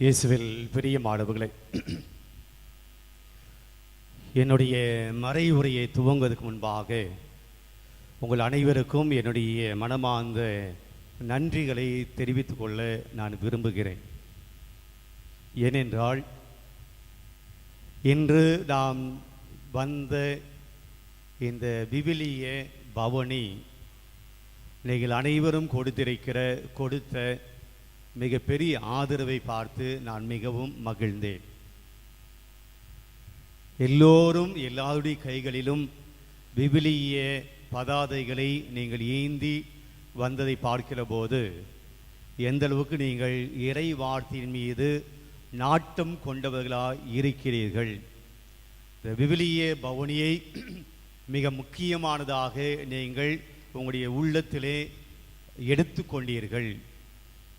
இயேசுவில் பெரிய பிரியமானவர்களே என்னுடைய மறை உரையை துவங்குவதற்கு முன்பாக உங்கள் அனைவருக்கும் என்னுடைய மனமார்ந்த நன்றிகளை தெரிவித்துக் கொள்ள நான் விரும்புகிறேன். ஏனென்றால் இன்று நாம் வந்த இந்த விவிலிய பவனி நீங்கள் அனைவரும் கொடுத்திருக்கிற கொடுத்த மிகப்பெரிய ஆதரவை பார்த்து நான் மிகவும் மகிழ்ந்தேன். எல்லோரும் எல்லாருடைய கைகளிலும் விவிலிய பதாதைகளை நீங்கள் ஏந்தி வந்ததை பார்க்கிற போது எந்த அளவுக்கு நீங்கள் இறை வார்த்தையின் மீது நாட்டம் கொண்டவர்களாக இருக்கிறீர்கள். இந்த விவிலிய பவனியை மிக முக்கியமானதாக நீங்கள் உங்களுடைய உள்ளத்திலே எடுத்துக்கொண்டீர்கள்.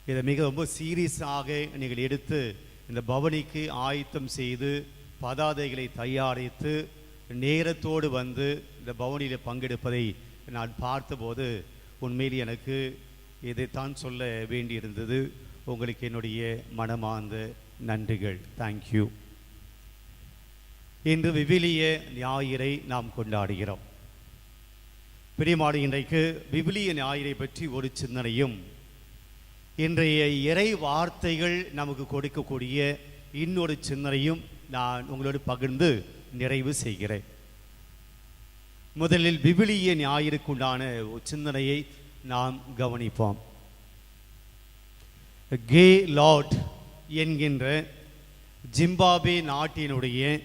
இதை மிக ரொம்ப சீரியஸாக நீங்கள் எடுத்து இந்த பவனிக்கு ஆயத்தம் செய்து பதாதைகளை தயாரித்து நேரத்தோடு வந்து இந்த பவனியில் பங்கெடுப்பதை நான் பார்த்தபோது உண்மையில் எனக்கு இதைத்தான் சொல்ல வேண்டியிருந்தது. உங்களுக்கு என்னுடைய மனமார்ந்த நன்றிகள். தேங்க்யூ இன்று விவிலிய ஞாயிறை நாம் கொண்டாடுகிறோம். பிரியமாடு இன்றைக்கு விவிலிய ஞாயிறை பற்றி ஒரு சிந்தனையும் இன்றைய இறை வார்த்தைகள் நமக்கு கொடுக்கக்கூடிய இன்னொரு சிந்தனையும் நான் உங்களோடு பகிர்ந்து நிறைவு செய்கிறேன். முதலில் விவிலிய ஞாயிற்குண்டான ஒரு சிந்தனையை நாம் கவனிப்போம். கே லார்ட் என்கின்ற ஜிம்பாபே நாட்டினுடைய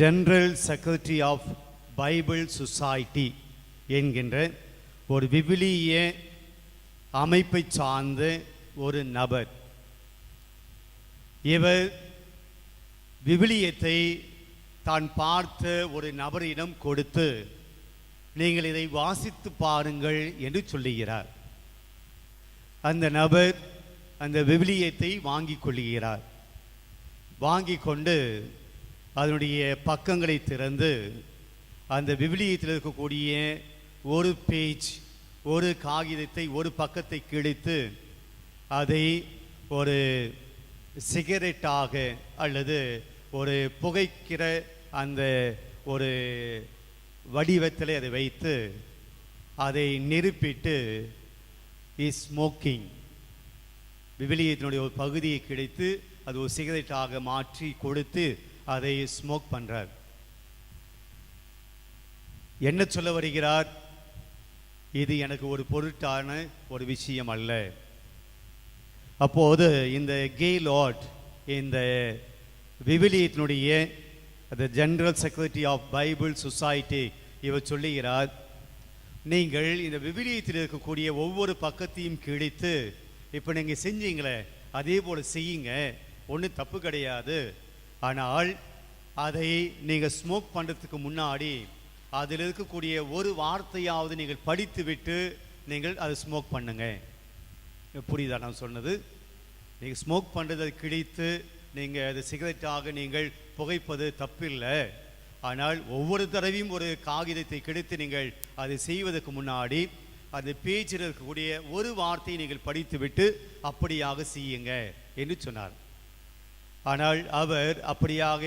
general secretary of Bible society என்கின்ற ஒரு விவிலிய அமைப்பை சார்ந்த ஒரு நபர். இவர் விவிலியத்தை தான் பார்த்த ஒரு நபரிடம் கொடுத்து நீங்கள் இதை வாசித்து பாருங்கள் என்று சொல்லுகிறார். அந்த நபர் அந்த விவிலியத்தை வாங்கிக் கொள்கிறார் வாங்கி கொண்டு அதனுடைய பக்கங்களை திறந்து அந்த விவிலியத்தில் இருக்கக்கூடிய ஒரு பேஜ் ஒரு காகிதத்தை ஒரு பக்கத்தை கிழித்து அதை ஒரு சிகரெட்டாக அல்லது ஒரு புகைக்கிற அந்த ஒரு வடிவத்தில் அதை வைத்து அதை நெருப்பிட்டு இஸ் ஸ்மோக்கிங் விவிலியத்தினுடைய ஒரு பகுதியை கிடைத்து அது ஒரு சிகரெட்டாக மாற்றி கொடுத்து அதை ஸ்மோக் பண்ணுறார் என்ன சொல்ல வருகிறார்? இது எனக்கு ஒரு பொருட்டான ஒரு விஷயம் அல்ல. அப்போது இந்த கெய்லாட் லார்ட் இந்த விவிலியத்தினுடைய the general secretary of Bible society இவர் சொல்லுகிறார் நீங்கள் இந்த விவிலியத்தில் இருக்கக்கூடிய ஒவ்வொரு பக்கத்தையும் கிழித்து இப்போ நீங்கள் செஞ்சீங்களே அதே போல் செய்யுங்க ஒன்றும் தப்பு கிடையாது. ஆனால் அதை நீங்கள் ஸ்மோக் பண்ணுறதுக்கு முன்னாடி அதில் இருக்கக்கூடிய ஒரு வார்த்தையாவது நீங்கள் படித்துவிட்டு நீங்கள் அதை ஸ்மோக் பண்ணுங்க. புரியுதா நான் சொன்னது? நீங்கள் ஸ்மோக் பண்ணுறதை கிழித்து நீங்கள் அது சிகரெட்டாக நீங்கள் புகைப்பது தப்பில்லை. ஆனால் ஒவ்வொரு தடவையும் ஒரு காகிதத்தை கிடைத்து நீங்கள் அதை செய்வதற்கு முன்னாடி அந்த பேச்சில் இருக்கக்கூடிய ஒரு வார்த்தையை நீங்கள் படித்துவிட்டு அப்படியாக செய்யுங்க என்று சொன்னார். ஆனால் அவர் அப்படியாக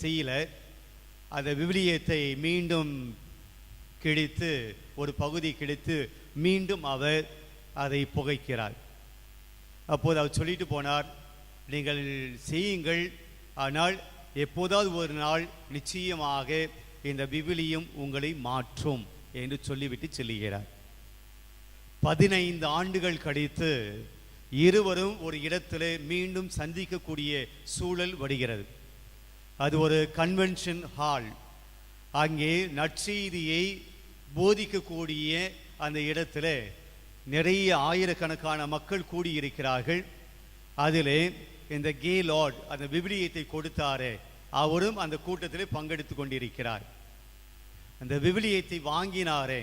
செய்யலை. அந்த விவிலியத்தை மீண்டும் கிழித்து ஒரு பகுதி கிழித்து மீண்டும் அவர் அதை புகைக்கிறார். அப்போது அவர் சொல்லிட்டு போனார் நீங்கள் செய்யுங்கள் ஆனால் எப்போதாவது ஒரு நாள் நிச்சயமாக இந்த விவிலியம் உங்களை மாற்றும் என்று சொல்லிவிட்டு செல்லுகிறார் பதினைந்து ஆண்டுகள் கழித்து இருவரும் ஒரு இடத்திலே மீண்டும் சந்திக்கக்கூடிய சூழல் வருகிறது. அது ஒரு கன்வென்ஷன் ஹால் அங்கே நற்செய்தியை போதிக்கக்கூடிய அந்த இடத்துல நிறைய ஆயிரக்கணக்கான மக்கள் கூடியிருக்கிறார்கள். அதிலே இந்த கே லார்ட் அந்த விவிலியத்தை கொடுத்தாரே அவரும் அந்த கூட்டத்தில் பங்கெடுத்து கொண்டிருக்கிறார். அந்த விவிலியத்தை வாங்கினாரே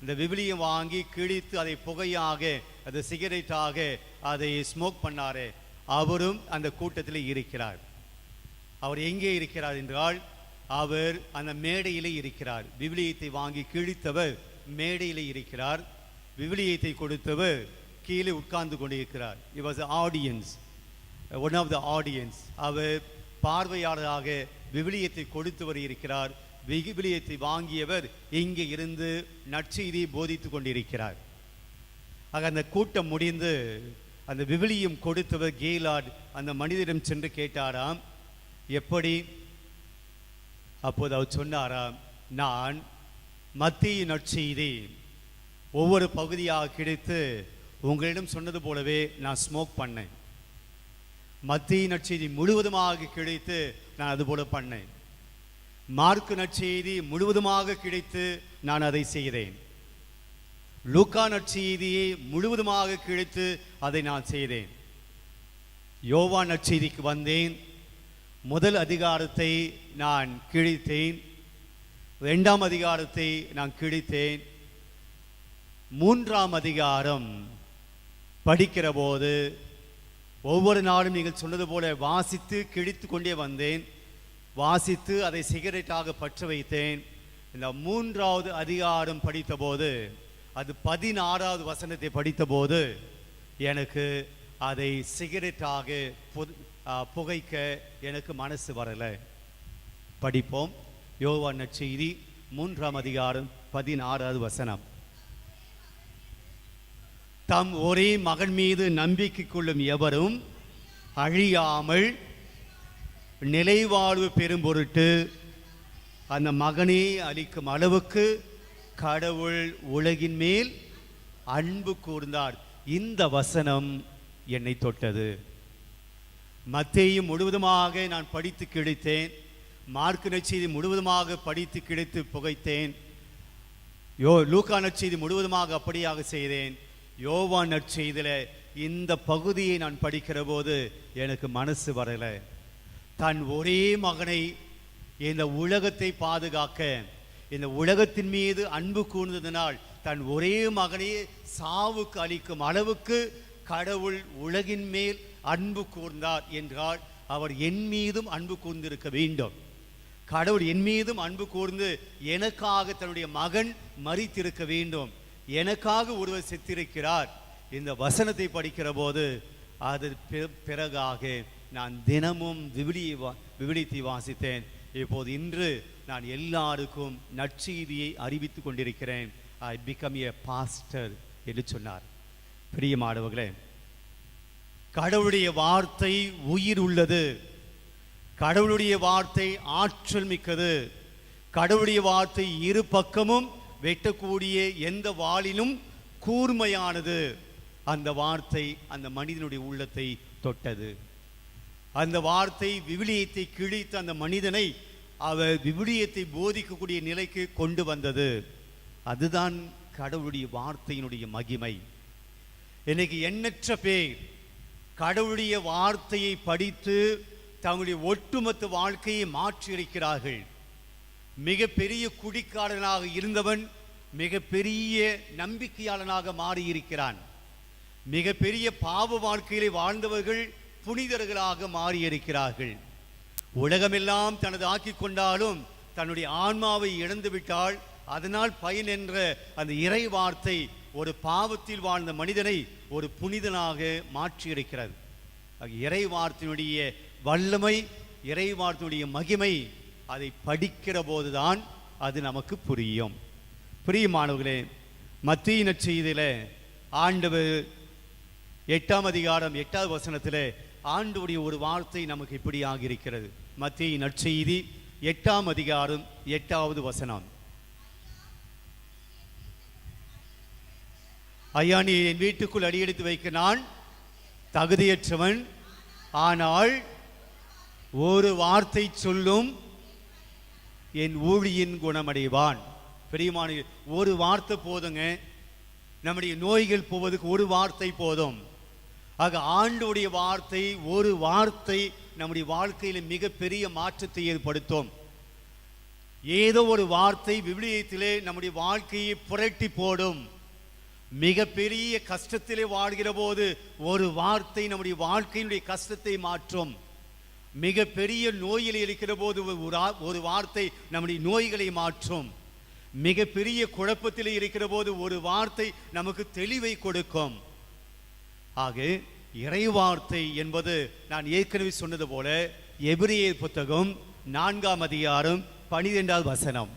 இந்த விவிலியம் வாங்கி கிழித்து அதை புகையாக அது சிகரெட்டாக அதை ஸ்மோக் பண்ணாரே அவரும் அந்த கூட்டத்தில் இருக்கிறார். அவர் எங்கே இருக்கிறார் என்றால் அவர் அந்த மேடையிலே இருக்கிறார். விவிலியத்தை வாங்கி கிழித்தவர் மேடையிலே இருக்கிறார். விவிலியத்தை கொடுத்தவர் கீழே உட்கார்ந்து கொண்டிருக்கிறார். He was audience one of the audience அவர் பார்வையாளராக விவிலியத்தை கொடுத்தவர் இருக்கிறார். விவிலியத்தை வாங்கியவர் இங்கே இருந்து நற்செய்தி போதித்து கொண்டிருக்கிறார். ஆக அந்த கூட்டம் முடிந்து அந்த விவிலியம் கொடுத்தவர் கேலாட் அந்த மனிதரிடம் சென்று கேட்டாராம் எப்படி? அப்போது அவர் சொன்னாராம் நான் மத்திய நற்செய்தி ஒவ்வொரு பகுதியாக கிடைத்து உங்களிடம் சொன்னது போலவே நான் ஸ்மோக் பண்ணேன். மத்திய நற்செய்தி முழுவதுமாக கிடைத்து நான் அதுபோல பண்ணேன். மார்க்கு நற்செய்தி முழுவதுமாக கிடைத்து நான் அதை செய்தேன். லூக்கா நற்செய்தியை முழுவதுமாக கிழித்து அதை நான் செய்தேன். யோவா நற்செய்திக்கு வந்தேன். முதல் அதிகாரத்தை நான் கிழித்தேன். ரெண்டாம் அதிகாரத்தை நான் கிழித்தேன். மூன்றாம் அதிகாரம் படிக்கிற போது ஒவ்வொரு நாளும் நீங்கள் சொன்னது போல வாசித்து கிழித்து கொண்டே வந்தேன். வாசித்து அதை சிகரெட்டாக பற்ற வைத்தேன். இந்த மூன்றாவது அதிகாரம் படித்தபோது அது பதினாறாவது வசனத்தை படித்தபோது எனக்கு அதை சிகரெட்டாக புகைக்க எனக்கு மனசு வரலை. படிப்போம். யோவான் நற்செய்தி மூன்றாம் அதிகாரம் பதினாறாவது வசனம். தம் ஒரே மகன் மீது நம்பிக்கை கொள்ளும் எவரும் அழியாமல் நிலைவாழ்வு பெறும் பொருட்டு அந்த மகனே அளிக்கும் அளவுக்கு கடவுள் உலகின் மேல் அன்பு கூர்ந்தார். இந்த வசனம் என்னை தொட்டது. மத்தையும் முழுவதுமாக நான் படித்து கிடைத்தேன் மார்க்கு நற்செய்தி முழுவதுமாக படித்து கிடைத்து புகைத்தேன். யோ லூக்கா நற்செய்தி முழுவதுமாக அப்படியாக செய்தேன். யோவா நற்செய்தியில் இந்த பகுதியை நான் படிக்கிற போது எனக்கு மனசு வரலை. தன் ஒரே மகனை இந்த உலகத்தை பாதுகாக்க இந்த உலகத்தின் மீது அன்பு கூர்ந்ததினால் தன் ஒரே மகனையே சாவுக்கு அளிக்கும் அளவுக்கு கடவுள் உலகின் மேல் அன்பு கூர்ந்தார் என்றால் அவர் என் மீதும் அன்பு கூர்ந்திருக்க வேண்டும். கடவுள் என் மீதும் அன்பு கூர்ந்து எனக்காக தன்னுடைய மகன் மறித்திருக்க வேண்டும். எனக்காக ஒருவர் செத்திருக்கிறார். இந்த வசனத்தை படிக்கிற போது அது பிறகாக நான் தினமும் விவிலியை வா விவிலியத்தை வாசித்தேன். இப்போது இன்று நான் எல்லாருக்கும் நற்செய்தியை அறிவித்துக் கொண்டிருக்கிறேன். ஐ பிகம் ஏ பாஸ்டர் என்று சொன்னார். பிரியமானவர்களே கடவுளுடைய வார்த்தை உயிர் உள்ளது. கடவுளுடைய வார்த்தை ஆற்றல் மிக்கது. கடவுளுடைய வார்த்தை இரு பக்கமும் வெட்டக்கூடிய எந்த வாளிலும் கூர்மையானது. அந்த வார்த்தை அந்த மனிதனுடைய உள்ளத்தை தொட்டது. அந்த வார்த்தை விவிலியத்தை கிழித்த அந்த மனிதனை அவர் விவிலியத்தை போதிக்கக்கூடிய நிலைக்கு கொண்டு வந்தது. அதுதான் கடவுளுடைய வார்த்தையினுடைய மகிமை. இன்னைக்கு எண்ணற்ற பேர். கடவுளுடைய வார்த்தையை படித்து தங்களுடைய ஒட்டுமொத்த வாழ்க்கையை மாற்றியிருக்கிறார்கள் மிகப்பெரிய குடிக்காரனாக இருந்தவன் மிகப்பெரிய நம்பிக்கையாளனாக மாறியிருக்கிறான். மிகப்பெரிய பாவ வாழ்க்கையிலே வாழ்ந்தவர்கள் புனிதர்களாக மாறியிருக்கிறார்கள். உலகமெல்லாம் தனது ஆக்கி கொண்டாலும் தன்னுடைய ஆன்மாவை இழந்து விட்டால் அதனால் பயன் என்ற அந்த இறை வார்த்தை ஒரு பாவத்தில் வாழ்ந்த மனிதனை ஒரு புனிதனாக மாற்றியிருக்கிறது ஆக இறை வார்த்தையினுடைய வல்லமை இறை வார்த்தையினுடைய மகிமை அதை படிக்கிற போதுதான் அது நமக்கு புரியும். பிரியமானவர்களே மத்திய நற்செய்தியில ஆண்டவர் எட்டாம் அதிகாரம் எட்டாவது வசனத்தில் ஆண்டுடைய ஒரு வார்த்தை நமக்கு இப்படி ஆகியிருக்கிறது மத்திய நற்செய்தி எட்டாம் அதிகாரம் எட்டாவது வசனம். ஐயா நீ என் வீட்டுக்குள் அடியெடுத்து வைக்க நான் தகுதியற்றவன். ஆனால் ஒரு வார்த்தை சொல்லும் என் ஊழியின் குணமடைவான். பெரியமான ஒரு வார்த்தை போதுங்க. நம்முடைய நோய்கள் போவதுக்கு ஒரு வார்த்தை போதும். ஆக ஆண்டுடைய வார்த்தை ஒரு வார்த்தை நம்முடைய வாழ்க்கையில் மிகப்பெரிய மாற்றத்தை ஏற்படுத்தும். ஏதோ ஒரு வார்த்தை விவிலியத்திலே நம்முடைய வாழ்க்கையை புரட்டி போடும். மிகப்பெரிய கஷ்டத்திலே வாழ்கிற போது ஒரு வார்த்தை நம்முடைய வாழ்க்கையினுடைய கஷ்டத்தை மாற்றும். மிகப்பெரிய நோயில் இருக்கிற போது ஒரு ஆ- ஒரு வார்த்தை நம்முடைய நோய்களை மாற்றும். மிகப்பெரிய குழப்பத்தில் இருக்கிற போது ஒரு வார்த்தை நமக்கு தெளிவை கொடுக்கும். ஆக இறைவார்த்தை என்பது நான் ஏற்கனவே சொன்னது போல எபிரியர் புத்தகம் நான்காம் அதிகாரம் பனிரெண்டாவது வசனம்.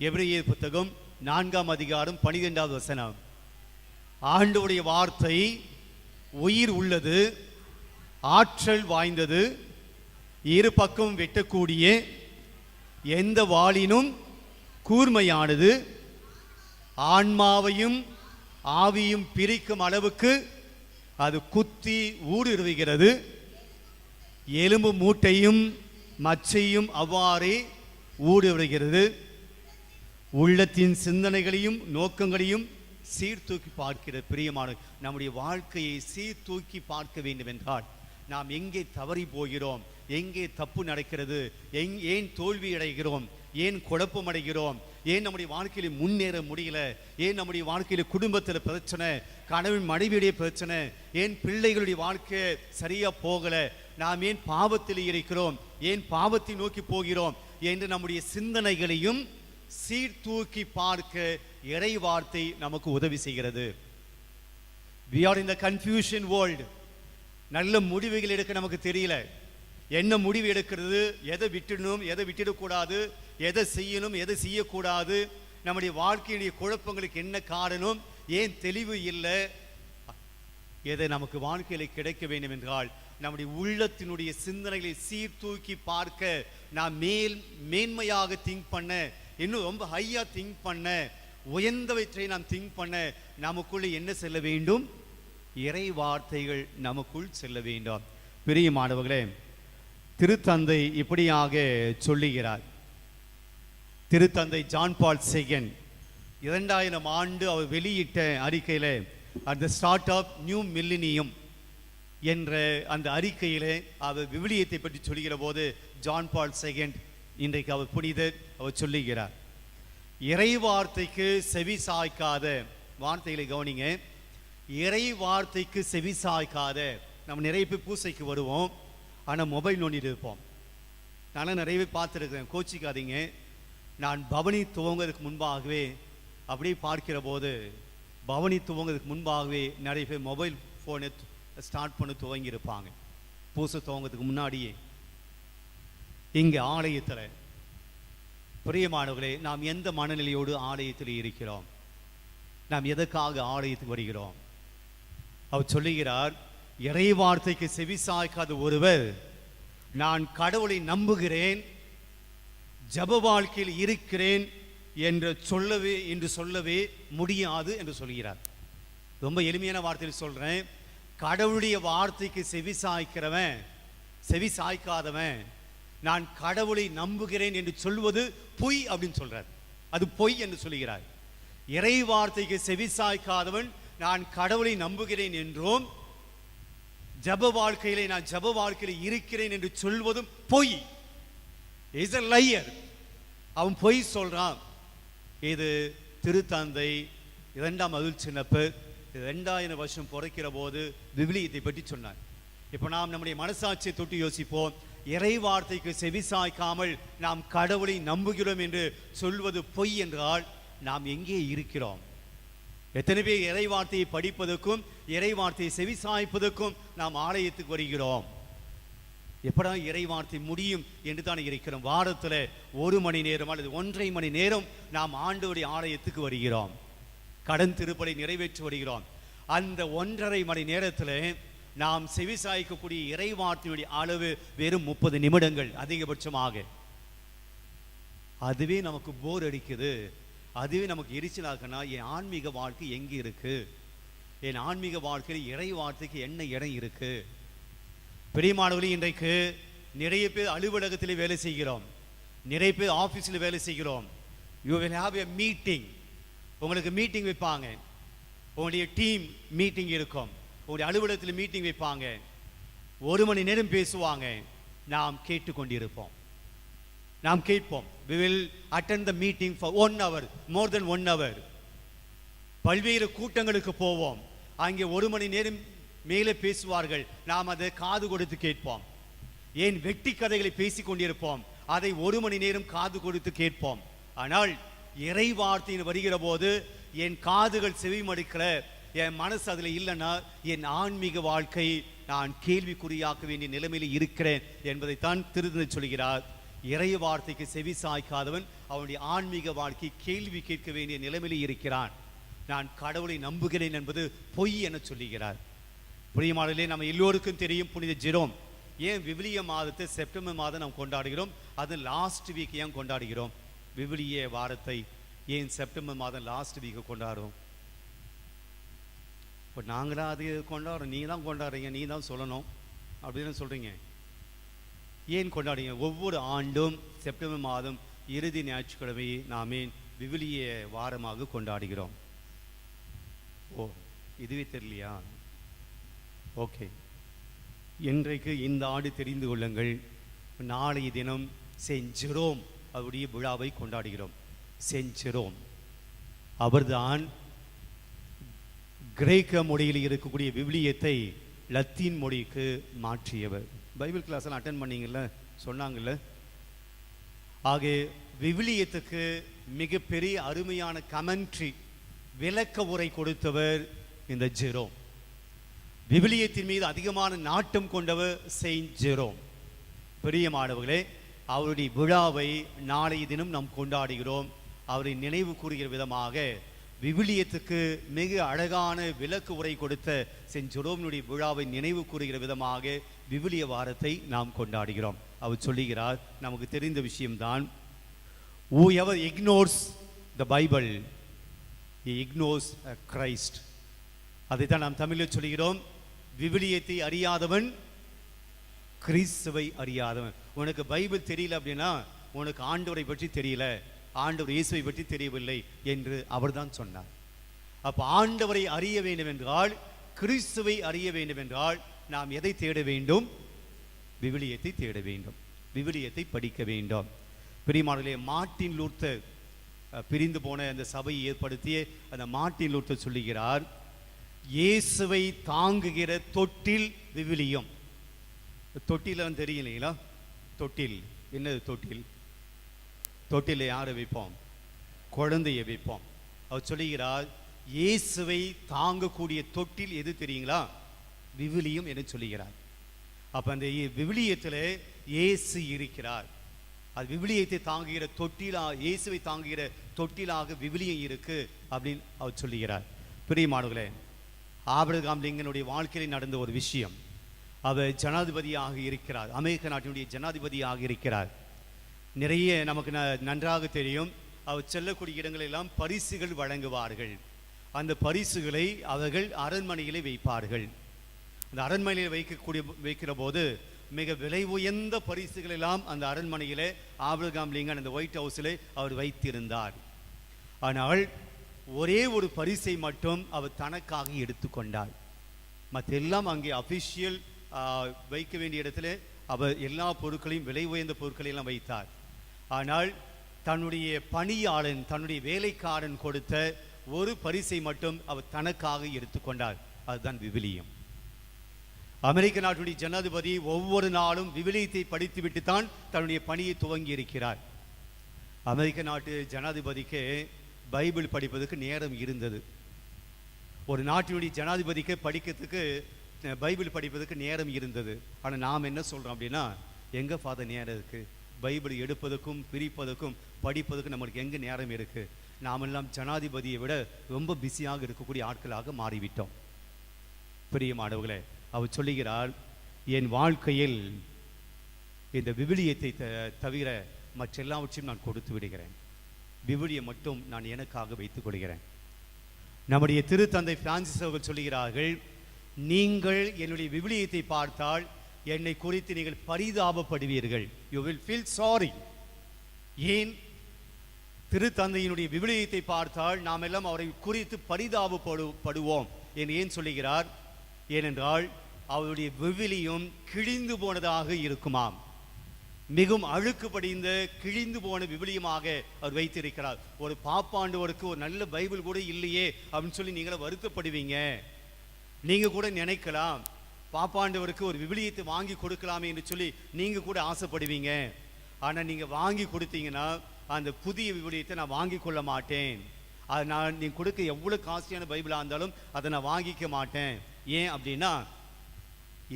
எபிரியர் புத்தகம் நான்காம் அதிகாரம் பனிரெண்டாவது வசனம். ஆண்டவுடைய வார்த்தை உயிர் உள்ளது ஆற்றல் வாய்ந்தது இரு பக்கம் வெட்டக்கூடிய எந்த வாளினும் கூர்மையானது ஆன்மாவையும் ஆவியும் பிரிக்கும் அளவுக்கு அது குத்தி ஊடுருவுகிறது. எலும்பு மூட்டையும் மச்சையும் அவ்வாறே ஊடுருவுகிறது. உள்ளத்தின் சிந்தனைகளையும் நோக்கங்களையும் சீர்தூக்கி பார்க்கிறது பிரியமான நம்முடைய வாழ்க்கையை சீர்தூக்கி பார்க்க வேண்டும் என்றால் நாம் எங்கே தவறி போகிறோம்? எங்கே தப்பு நடக்கிறது? எங் ஏன் தோல்வி அடைகிறோம்? ஏன் குழப்பம் அடைகிறோம்? ஏன் நம்முடைய வாழ்க்கையில் முன்னேற முடியல? ஏன் நம்முடைய வாழ்க்கையில் குடும்பத்தில் பிரச்சனை கணவன் மனைவியுடைய பிரச்சனை ஏன் பிள்ளைகளுடைய வாழ்க்கை சரியா போகலை? நாம் ஏன் பாவத்தில் இருக்கிறோம்? ஏன் பாவத்தை நோக்கி போகிறோம்? என்று நம்முடைய சிந்தனைகளையும் சீர்தூக்கி பார்க்க இறை வார்த்தை நமக்கு உதவி செய்கிறது. We are in the confusion world. நல்ல முடிவுகள் எடுக்க நமக்கு தெரியல. என்ன முடிவு எடுக்கிறது? எதை விட்டுடணும்? எதை விட்டுடக்கூடாது? எதை செய்யணும்? எதை செய்யக்கூடாது? நம்முடைய வாழ்க்கையினுடைய குழப்பங்களுக்கு என்ன காரணம்? ஏன் தெளிவு இல்லை? எதை நமக்கு வாழ்க்கையில கிடைக்க வேண்டும் என்றால் நம்முடைய உள்ளத்தினுடைய சிந்தனைகளை சீர்தூக்கி பார்க்க நான் மேல் மேன்மையாக திங்க் பண்ண இன்னும் ரொம்ப ஹையா திங்க் பண்ண உயர்ந்தவற்றை நாம் திங்க் பண்ண நமக்குள்ள என்ன செல்ல வேண்டும்? இறை வார்த்தைகள் நமக்குள் செல்ல வேண்டும். பெரிய மாணவர்களே திருத்தந்தை இப்படியாக சொல்லுகிறார். திருத்தந்தை ஜான் பால் செகண்ட் இரண்டாயிரம் ஆண்டு அவர் வெளியிட்ட அறிக்கையில at the start of new millennium என்ற அந்த அறிக்கையிலே அவர் விவிலியத்தை பற்றி சொல்லுகிற போது ஜான் பால் செகண்ட் இன்றைக்கு அவர் புனிதர் அவர் சொல்லுகிறார். இறை வார்த்தைக்கு செவி சாய்க்காத வார்த்தைகளை கவனிங்க. இறை வார்த்தைக்கு செவி சாய்க்காத நம்ம நிறைய பேர் பூசைக்கு வருவோம். ஆனால் மொபைல் நோண்டிட்டு இருப்போம். நானும் நிறைய பேர் பார்த்துருக்கிறேன் கோச்சிக்காதீங்க. நான் பவனி துவங்கிறதுக்கு முன்பாகவே அப்படியே பார்க்கிற போது பவனி துவங்கிறதுக்கு முன்பாகவே நிறைய பேர் மொபைல் ஃபோனை ஸ்டார்ட் பண்ண துவங்கி இருப்பாங்க பூசை துவங்குறதுக்கு முன்னாடியே. இங்கே ஆலயத்தில் பிரியமானவர்களே நாம் எந்த மனநிலையோடு ஆலயத்தில் இருக்கிறோம்? நாம் எதற்காக ஆலயத்துக்கு வருகிறோம்? அவர் சொல்லுகிறார் இறை வார்த்தைக்கு செவி சாய்க்காத ஒருவர் நான் கடவுளை நம்புகிறேன் ஜப வாழ்க்கையில் இருக்கிறேன் என்று சொல்லவே என்று சொல்லவே முடியாது என்று சொல்கிறார். ரொம்ப எளிமையான வார்த்தையில் சொல்கிறேன் கடவுளுடைய வார்த்தைக்கு செவி சாய்க்கிறவன் செவி சாய்க்காதவன் நான் கடவுளை நம்புகிறேன் என்று சொல்வது பொய் அப்படின்னு சொல்றார். அது பொய் என்று சொல்கிறார் இறை வார்த்தைக்கு செவிசாய்க்காதவன் நான் கடவுளை நம்புகிறேன் என்றும் ஜப வாழ்க்கையிலே நான் ஜப வாழ்க்கையில இருக்கிறேன் என்று சொல்வதும் பொய். இஸ் அ லையர் அவன் பொய் சொல்றான். இது திருத்தந்தை இரண்டாம் அருள் சின்னப்பு ரெண்டாயிரம் வருஷம் பிறக்கிற போது விவிலியத்தை பற்றி சொன்னார். இப்போ நாம் நம்முடைய மனசாட்சியை தொட்டு யோசிப்போம். இறை வார்த்தைக்கு செவி சாய்க்காமல் நாம் கடவுளை நம்புகிறோம் என்று சொல்வது பொய் என்றால் நாம் எங்கே இருக்கிறோம்? எத்தனை பேர் இறை வார்த்தையை படிப்பதற்கும் இறை வார்த்தையை செவி சாய்ப்பதற்கும் நாம் ஆலயத்துக்கு வருகிறோம்? எப்படா இறை வார்த்தை முடியும் என்று தான் இருக்கிறோம். வாரத்தில் ஒரு மணி நேரம் அல்லது ஒன்றரை மணி நேரம் நாம் ஆண்டு ஆலயத்துக்கு வருகிறோம். கடன் திருப்பலை நிறைவேற்றி வருகிறோம். அந்த ஒன்றரை மணி நேரத்தில் நாம் செவிசாய்க்கக்கூடிய இறை வார்த்தையுடைய அளவு வெறும் முப்பது நிமிடங்கள் அதிகபட்சமாக. அதுவே நமக்கு போர் அடிக்குது. அதுவே நமக்கு எரிச்சலாகனா என் ஆன்மீக வாழ்க்கை எங்கே இருக்கு? என் ஆன்மீக வாழ்க்கையில் இறை வார்த்தைக்கு என்ன இடம் இருக்கு? பெரியமானவர்களே இன்றைக்கு நிறைய பேர் அலுவலகத்தில் வேலை செய்கிறோம். நிறைய பேர் ஆஃபீஸில் வேலை செய்கிறோம். You will have a meeting உங்களுக்கு மீட்டிங் வைப்பாங்க. உங்களுடைய டீம் மீட்டிங் இருக்கும். உங்களுடைய அலுவலகத்தில் மீட்டிங் வைப்பாங்க. ஒரு மணி நேரம் பேசுவாங்க. நாம் கேட்டுக்கொண்டிருப்போம். நாம் கேட்போம். We will attend the meeting for one hour more then one hour பல்வேறு கூட்டங்களுக்கு போவோம். அங்கே ஒரு மணி நேரம் மேலே பேசுவார்கள். நாம் அதை காது கொடுத்து கேட்போம். ஏன் வெட்டி கதைகளை பேசி கொண்டிருப்போம் அதை ஒரு மணி நேரம் காது கொடுத்து கேட்போம். ஆனால் இறை வார்த்தையின் வருகிற போது என் காதுகள் செவிமடுக்கல. என் மனசு அதில் இல்லைன்னா என் ஆன்மீக வாழ்க்கை நான் கேள்விக்குறியாக்க வேண்டிய நிலைமையில் இருக்கிறேன் என்பதைத்தான் திருத்தந்தை சொல்கிறார். இறைய வார்த்தைக்கு செவி சாய்க்காதவன் அவனுடைய ஆன்மீக வாழ்க்கை கேள்வி கேட்க வேண்டிய நிலைமையில் இருக்கிறான். நான் கடவுளை நம்புகிறேன் என்பது பொய் என சொல்லுகிறார். பிரியமானலே நம்ம எல்லோருக்கும் தெரியும் புனித ஜெரோம். ஏன் விவிலிய மாதத்தை செப்டம்பர் மாதம் நாம் கொண்டாடுகிறோம்? அது லாஸ்ட் வீக் ஏன் கொண்டாடுகிறோம்? விவிலிய வாரத்தை ஏன் செப்டம்பர் மாதம் லாஸ்ட் வீக்கை கொண்டாடுறோம்? இப்போ நாங்களாம் அது கொண்டாடுறோம். நீ தான் கொண்டாடுறீங்க. நீ தான் சொல்லணும். அப்படின்னு சொல்றீங்க. ஏன் கொண்டாடுங்க ஒவ்வொரு ஆண்டும் செப்டம்பர் மாதம் இறுதி ஞாயிற்றுக்கிழமையை நாமே விவிலிய வாரமாக கொண்டாடுகிறோம். ஓ இதுவே தெரியலையா? ஓகே. இன்றைக்கு இந்த ஆண்டு தெரிந்து கொள்ளுங்கள். நாளைய தினம் செஞ்சிரோம் அவருடைய விழாவை கொண்டாடுகிறோம். செஞ்சிரோம். அவர்தான் கிரேக்க மொழியில் இருக்கக்கூடிய விவிலியத்தை லத்தீன் மொழிக்கு மாற்றியவர். பைபிள் கிளாஸ் எல்லாம் அட்டன் பண்ணிங்கல்ல? சொன்னாங்கல்ல? ஆக விவிலியத்துக்கு மிகப்பெரிய அருமையான கமெண்ட்ரி விளக்க உரை கொடுத்தவர் இந்த ஜெரோம். விவிலியத்தின் மீது அதிகமான நாட்டம் கொண்டவர் செயின்ட் ஜெரோம். பிரியமானவர்களே அவருடைய விழாவை நாளைய தினம் நாம் கொண்டாடுகிறோம். அவரை நினைவு கூறுகிற விதமாக விவிலியத்துக்கு மிக அழகான விளக்கு உரை கொடுத்த சென்ட் ஜெரோமினுடைய விழாவை நினைவு கூறுகிற விதமாக விவிலிய வாரத்தை நாம் கொண்டாடுகிறோம். அவர் சொல்லுகிறார் நமக்கு தெரிந்த விஷயம்தான். Whoever ignores the Bible ignores a Christ அதை அதைத்தான் நாம் தமிழில் சொல்கிறோம் விவிலியத்தை அறியாதவன் கிறிஸ்துவை அறியாதவன். உனக்கு பைபிள் தெரியல அப்படின்னா உனக்கு ஆண்டவரை பற்றி தெரியல. ஆண்டவர் இயேசுவை பற்றி தெரியவில்லை என்று அவர்தான் சொன்னார். அப்போ ஆண்டவரை அறிய வேண்டும் என்றால் கிறிஸ்துவை அறிய வேண்டும் என்றால் நாம் எதை தேட வேண்டும்? விவிலியத்தை தேட வேண்டும். விவிலியத்தை படிக்க வேண்டும். பிரியமானங்களே மாட்டின் லூர்த்தர் பிரிந்து போன அந்த சபையை ஏற்படுத்திய அந்த மாட்டின் லூர்த்தர் சொல்லுகிறார் இயேசுவை தாங்குகிற தொட்டில் விவிலியம். தொட்டிலாம் தெரியும் இல்லைங்களா? தொட்டில். என்னது தொட்டில்? தொட்டில யாரை வைப்போம் குழந்தையை வைப்போம் அவர் சொல்லுகிறார் இயேசுவை தாங்கக்கூடிய தொட்டில் எது தெரியுங்களா? விவிலியம் என்று சொல்லுகிறார். அப்போ அந்த இ- இயேசு இருக்கிறார். அது விவிலியத்தை தாங்குகிற தொட்டிலா இயேசுவை தாங்குகிற தொட்டிலாக விவிலியம் இருக்கு அப்படின்னு அவர் சொல்லுகிறார். பிரியமானவர்களே ஆபிரகாம் லிங்கனுடைய வாழ்க்கையில் நடந்த ஒரு விஷயம். அவர் ஜனாதிபதியாக இருக்கிறார். அமெரிக்க நாட்டினுடைய ஜனாதிபதியாக இருக்கிறார். நிறைய நமக்கு ந- நன்றாக தெரியும். அவர் செல்லக்கூடிய இடங்களெல்லாம் பரிசுகள் வழங்குவார்கள். அந்த பரிசுகளை அவர்கள் அரண்மனையிலே வைப்பார்கள். அந்த அரண்மனையில் வைக்கக்கூடிய வைக்கிற போது மிக விலை உயர்ந்த பரிசுகள் எல்லாம் அந்த அரண்மனையில் ஆபிரகாம் லிங்கன் அந்த ஒயிட் ஹவுஸில் அவர் வைத்திருந்தார். ஆனால் ஒரே ஒரு பரிசை மட்டும் அவர் தனக்காக எடுத்துக்கொண்டார் மற்றெல்லாம் அங்கே அஃபிஷியல் வைக்க வேண்டிய இடத்துல அவர் எல்லா பொருட்களையும் விலை உயர்ந்த பொருட்களையெல்லாம் வைத்தார். ஆனால் தன்னுடைய பணியாளன் தன்னுடைய வேலைக்காரன் கொடுத்த ஒரு பரிசை மட்டும் அவர் தனக்காக எடுத்துக்கொண்டார் அதுதான் விவிலியம். அமெரிக்க நாட்டுடைய ஜனாதிபதி ஒவ்வொரு நாளும் விவிலியத்தை படித்துவிட்டு தான் தன்னுடைய பணியை துவங்கி இருக்கிறார். அமெரிக்க நாட்டு ஜனாதிபதிக்கு பைபிள் படிப்பதற்கு நேரம் இருந்தது. ஒரு நாட்டினுடைய ஜனாதிபதிக்கு படிக்கிறதுக்கு பைபிள் படிப்பதற்கு நேரம் இருந்தது. ஆனால் நாம் என்ன சொல்கிறோம் அப்படின்னா எங்கள் ஃபாதர் நேரம் இருக்குது பைபிள் எடுப்பதற்கும் பிரிப்பதற்கும் படிப்பதற்கும் நம்மளுக்கு எங்கே நேரம் இருக்கு? நாமெல்லாம் ஜனாதிபதியை விட ரொம்ப பிஸியாக இருக்கக்கூடிய ஆட்களாக மாறிவிட்டோம். பிரியமானவர்களே அவர் சொல்லுகிறார் என் வாழ்க்கையில் இந்த விவிலியத்தை த- தவிர மற்ற எல்லாவற்றையும் நான் கொடுத்து விடுகிறேன். விவிலியை மட்டும் நான் எனக்காக வைத்துக் கொள்கிறேன். நம்முடைய திருத்தந்தை பிரான்சிஸ் அவர்கள் சொல்கிறார்கள் நீங்கள் என்னுடைய விவிலியத்தை பார்த்தால் என்னை குறித்து நீங்கள் பரிதாபப்படுவீர்கள். யூ வில் ஃபீல் சாரி ஏன்? திருத்தந்தையினுடைய விவிலியத்தை பார்த்தால் நாம் எல்லாம் அவரை குறித்து பரிதாபப்படு படுவோம் என்று ஏன் சொல்லுகிறார்? ஏனென்றால் அவருடைய விவிலியம் கிழிந்து போனதாக இருக்குமாம். மிகவும் அழுக்கு படிந்த கிழிந்து போன விவிலியமாக அவர் வைத்திருக்கிறார். ஒரு பாப்பாண்டவருக்கு ஒரு நல்ல பைபிள் கூட இல்லையே அப்படின்னு சொல்லி நீங்கள வருத்தப்படுவீங்க. நீங்க கூட நினைக்கலாம். பாப்பாண்டவருக்கு ஒரு விவிலியத்தை வாங்கி கொடுக்கலாமே என்று சொல்லி நீங்கள் கூட ஆசைப்படுவீங்க. ஆனால் நீங்கள் வாங்கி கொடுத்தீங்கன்னா அந்த புதிய விவிலியத்தை நான் வாங்கி கொள்ள மாட்டேன். அதை நான் நீ கொடுக்க எவ்வளோ காஸ்ட்லியான பைபிளாக இருந்தாலும் அதை நான் வாங்கிக்க மாட்டேன். ஏன் அப்படின்னா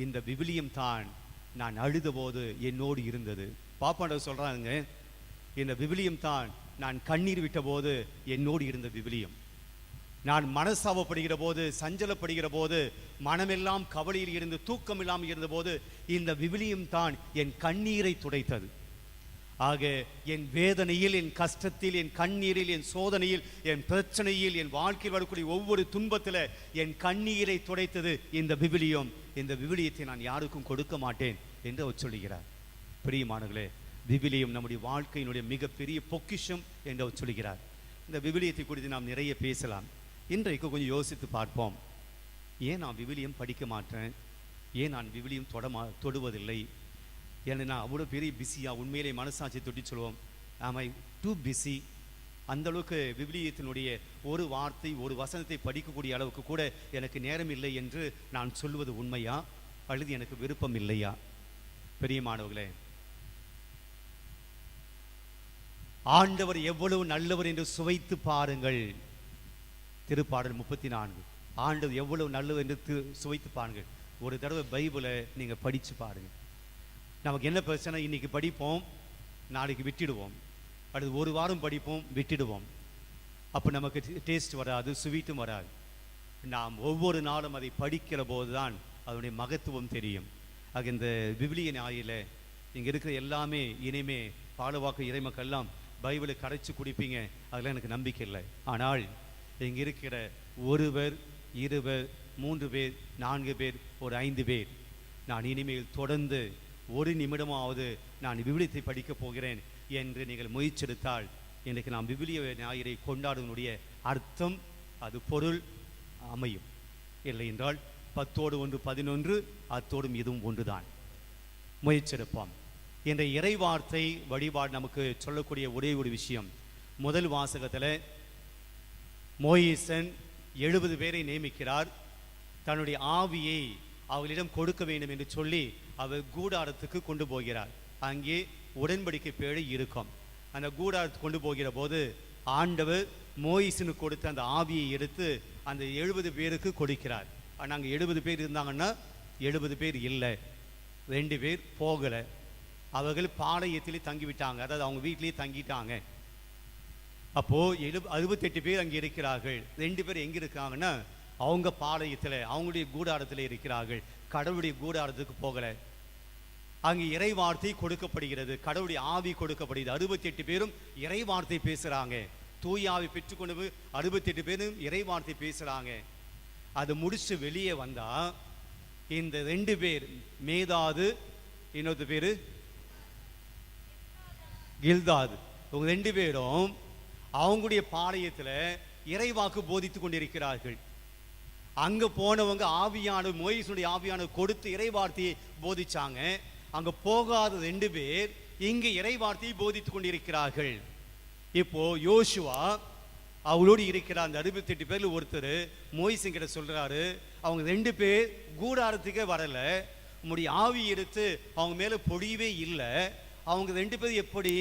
இந்த விவிலியம் தான் நான் அழுத போது என்னோடு இருந்தது. பாப்பாண்டவர் சொல்கிறாங்க இந்த விவிலியம் தான் நான் கண்ணீர் விட்ட போது என்னோடு இருந்த விவிலியம். நான் மனசாவப்படுகிற போது சஞ்சலப்படுகிற போது மனமெல்லாம் கவலையில் இருந்து தூக்கம் இல்லாமல் இருந்த போது இந்த விவிலியம் தான் என் கண்ணீரை துடைத்தது. ஆக என் வேதனையில் என் கஷ்டத்தில் என் கண்ணீரில் என் சோதனையில் என் பிரச்சனையில் என் வாழ்க்கையில் வரக்கூடிய ஒவ்வொரு துன்பத்தில் என் கண்ணீரை துடைத்தது இந்த விவிலியம். இந்த விவிலியத்தை நான் யாருக்கும் கொடுக்க மாட்டேன் என்று அவர் சொல்லுகிறார். பிரியமானங்களே விவிலியம் நம்முடைய வாழ்க்கையினுடைய மிகப்பெரிய பொக்கிஷம் என்று அவர் சொல்லுகிறார். இந்த விவிலியத்தை குறித்து நாம் நிறைய பேசலாம். இன்றைக்கு கொஞ்சம் யோசித்து பார்ப்போம். ஏன் நான் விவிலியம் படிக்க மாட்டேன்? ஏன் நான் விவிலியம் தொடமா தொடுவதில்லை? ஏன்னா நான் அவ்வளோ பெரிய பிஸியாக உண்மையிலே மனசாட்சி தொட்டி சொல்லுவோம் ஆம் ஐ டூ பிஸி அந்த அளவுக்கு விவிலியத்தினுடைய ஒரு வார்த்தை ஒரு வசனத்தை படிக்கக்கூடிய அளவுக்கு கூட எனக்கு நேரம் இல்லை என்று நான் சொல்வது உண்மையா? அல்லது எனக்கு விருப்பம் இல்லையா? பெரிய மாணவர்களே ஆண்டவர் எவ்வளவு நல்லவர் என்று சுவைத்து பாருங்கள். திருப்பாடல் முப்பத்தி நான்கு ஆண்டு எவ்வளவு நல்லது என்று தி- சுவைத்து பாருங்கள். ஒரு தடவை பைபிளை நீங்கள் படித்து பாருங்கள் நமக்கு என்ன பிரச்சனை? இன்னைக்கு படிப்போம் நாளைக்கு விட்டுடுவோம். அடுத்து ஒரு வாரம் படிப்போம் விட்டுடுவோம். அப்போ நமக்கு டேஸ்ட் வராது சுவீட்டும் வராது. நாம் ஒவ்வொரு நாளும் அதை படிக்கிற போது தான் அதனுடைய மகத்துவம் தெரியும். ஆக இந்த விவிலிய ஞாயில இங்கே இருக்கிற எல்லாமே இனிமே பாலவாக்கு இறைமக்கள் எல்லாம் பைபிளை கரைச்சி குடிப்பீங்க. அதெல்லாம் எனக்கு நம்பிக்கை இல்லை. ஆனால் இங்கே இருக்கிற ஒருவர் இருவர் மூன்று பேர் நான்கு பேர் ஒரு ஐந்து பேர். நான் இனிமேல் தொடர்ந்து ஒரு நிமிடமாவது நான் விவிலியத்தை படிக்கப் போகிறேன் என்று நீங்கள் முயற்செடுத்தால் இன்றைக்கு நாம் விவிலிய ஞாயிறை கொண்டாடுவதனுடைய அர்த்தம் அது பொருள் அமையும். இல்லை என்றால் பத்தோடு ஒன்று பதினொன்று அத்தோடும் இதுவும் ஒன்றுதான். முயற்சிருப்போம் என்ற இறைவார்த்தை வழிபாடு நமக்கு சொல்லக்கூடிய ஒரே ஒரு விஷயம். முதல் வாசகத்தில் மோயிசன் எழுபது பேரை நியமிக்கிறார். தன்னுடைய ஆவியை அவர்களிடம் கொடுக்க வேண்டும் என்று சொல்லி அவர் கூடாரத்துக்கு கொண்டு போகிறார் அங்கே உடன்படிக்கை பேழை இருக்கும். அந்த கூடாரத்துக்கு கொண்டு போகிற போது ஆண்டவர் மோயிசனுக்கு கொடுத்த அந்த ஆவியை எடுத்து அந்த எழுபது பேருக்கு கொடுக்கிறார். நாங்கள் எழுபது பேர் இருந்தாங்கன்னா எழுபது பேர் இல்லை. ரெண்டு பேர் போகலை. அவர்கள் பாளையத்திலே தங்கிவிட்டாங்க. அதாவது அவங்க வீட்டிலேயே தங்கிட்டாங்க. அப்போது எழு அறுபத்தெட்டு பேர் அங்கே இருக்கிறார்கள். ரெண்டு பேர் எங்கே இருக்காங்கன்னா அவங்க பாளையத்தில் அவங்களுடைய கூடாரத்தில் இருக்கிறார்கள். கடவுளுடைய கூடாரத்துக்கு போகலை. அங்கே இறை வார்த்தை கொடுக்கப்படுகிறது. கடவுளுடைய ஆவி கொடுக்கப்படுகிறது. அறுபத்தெட்டு பேரும் இறை வார்த்தை பேசுகிறாங்க தூய் ஆவி பெற்றுக்கொண்டு அறுபத்தெட்டு பேரும் இறை வார்த்தை பேசுகிறாங்க அது முடிச்சு வெளியே வந்தால் இந்த ரெண்டு பேர் மேதாது இன்னொரு பேர்? கில்தாது. இவங்க ரெண்டு பேரும் அவங்களுடைய பாளையத்தில் இறைவாக்கு போதித்து கொண்டிருக்கிறார்கள். அங்கே போனவங்க ஆவியான மோயிசுடைய ஆவியான கொடுத்து இறைவார்த்தையை போதிச்சாங்க. அங்கே போகாத ரெண்டு பேர் இங்கே இறைவார்த்தையை போதித்து கொண்டிருக்கிறார்கள். இப்போ யோசுவா அவளோடு இருக்கிற அந்த அறுபத்தெட்டு பேரில் ஒருத்தர் மோயிசங்கிட்ட சொல்கிறாரு அவங்க ரெண்டு பேர் கூடாரத்துக்கே வரல. உங்களுடைய ஆவி எடுத்து அவங்க மேலே பொழியவே இல்லை. அவங்க ரெண்டு பேர் எப்படி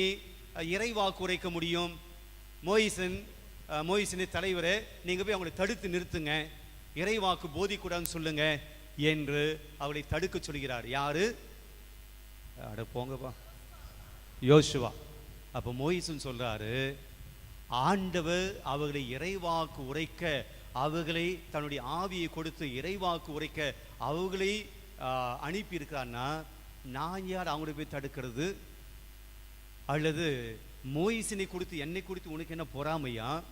இறைவாக்கு உரைக்க முடியும்? மோயிசன் மோயிசனே மோயிசனை தலைவரே நீங்க போய் அவங்களை தடுத்து நிறுத்துங்க. இறைவாக்கு போதிக்கூடாதுன்னு சொல்லுங்க என்று அவளை தடுக்க சொல்கிறார். யாரு? அட போங்கப்பா. யோசுவா. அப்போ மோயிசன் சொல்றாரு ஆண்டவர் அவர்களை இறைவாக்கு உரைக்க அவர்களை தன்னுடைய ஆவியை கொடுத்து இறைவாக்கு உரைக்க அவர்களை ஆஹ், அனுப்பி நான் யார் அவங்கள போய் தடுக்கிறது? அல்லது மோயிசனை கொடுத்து என்னை குறித்து உனக்கு என்ன பொறாமையா?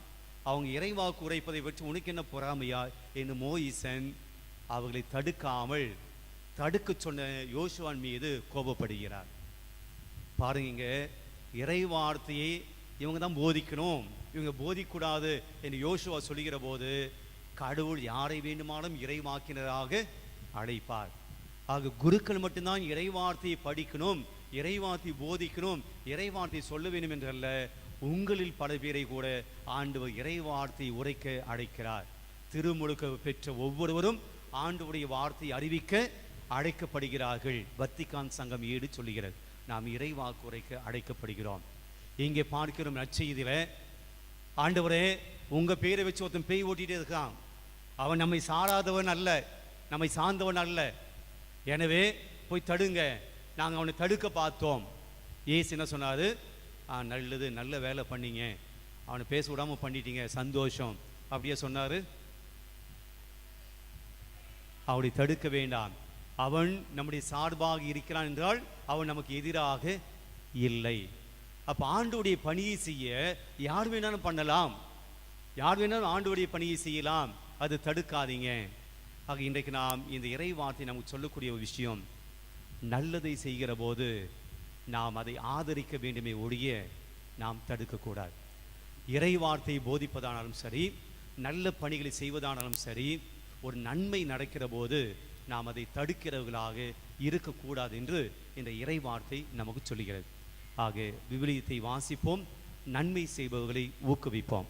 அவங்க இறைவாக்கு உரைப்பதை வச்சு உனக்கு என்ன பொறாமையா? என்று மோயிசன் அவர்களை தடுக்காமல் தடுக்க சொன்ன யோசுவான் மீது கோபப்படுகிறார். பாருங்க இறைவார்த்தையை இறை வார்த்தையை இவங்க தான் போதிக்கணும். இவங்க போதிக்கூடாது என்று யோசுவா சொல்லுகிற போது கடவுள் யாரை வேண்டுமானாலும் இறைவாக்கினராக அழைப்பார். ஆக குருக்கள் மட்டும்தான் இறைவார்த்தையை படிக்கணும். இறை போதிக்கணும் இறை சொல்ல வேண்டும் என்றல்ல உங்களில் பல பேரை கூட ஆண்டவர் இறைவார்த்தை உரைக்க அழைக்கிறார். திருமுழுக்க பெற்ற ஒவ்வொருவரும் ஆண்டவருடைய வார்த்தை அறிவிக்க அழைக்கப்படுகிறார்கள். வத்திக்கான் சங்கம் ஏடு சொல்லுகிறது. நாம் இறைவாக்கு உரைக்க அழைக்கப்படுகிறோம். இங்கே பார்க்கிறோம் நற்செய்தியில ஆண்டவரே உங்க பேரை வச்சு ஒருத்தன் பேய் ஓட்டிட்டே இருக்கான். அவன் நம்மை சாராதவன் அல்ல நம்மை சார்ந்தவன் அல்ல. எனவே போய் தடுங்க. நாங்கள் அவனை தடுக்க பார்த்தோம். ஏசு என்ன சொன்னாரு? ஆ நல்லது நல்ல வேலை பண்ணீங்க. அவனை பேச விடாம பண்ணிட்டீங்க சந்தோஷம். அப்படியே சொன்னாரு. அவனை தடுக்க வேண்டாம். அவன் நம்முடைய சார்பாக இருக்கிறான் என்றால் அவன் நமக்கு எதிராக இல்லை. அப்ப ஆண்டுடைய பணியை செய்ய யார் வேணாலும் பண்ணலாம். யார் வேணாலும் ஆண்டுடைய பணியை செய்யலாம். அது தடுக்காதீங்க. ஆக இன்றைக்கு நாம் இந்த இறை வார்த்தை நமக்கு சொல்லக்கூடிய ஒரு விஷயம். நல்லதை செய்கிற போது நாம் அதை ஆதரிக்க வேண்டுமே ஒழிய நாம் தடுக்கக்கூடாது. இறைவார்த்தை போதிப்பதானாலும் சரி நல்ல பணிகளை செய்வதானாலும் சரி ஒரு நன்மை நடக்கிற போது நாம் அதை தடுக்கிறவர்களாக இருக்கக்கூடாது என்று இந்த இறை வார்த்தை நமக்கு சொல்லுகிறது. ஆக விவிலியத்தை வாசிப்போம் நன்மை செய்பவர்களை ஊக்குவிப்போம்.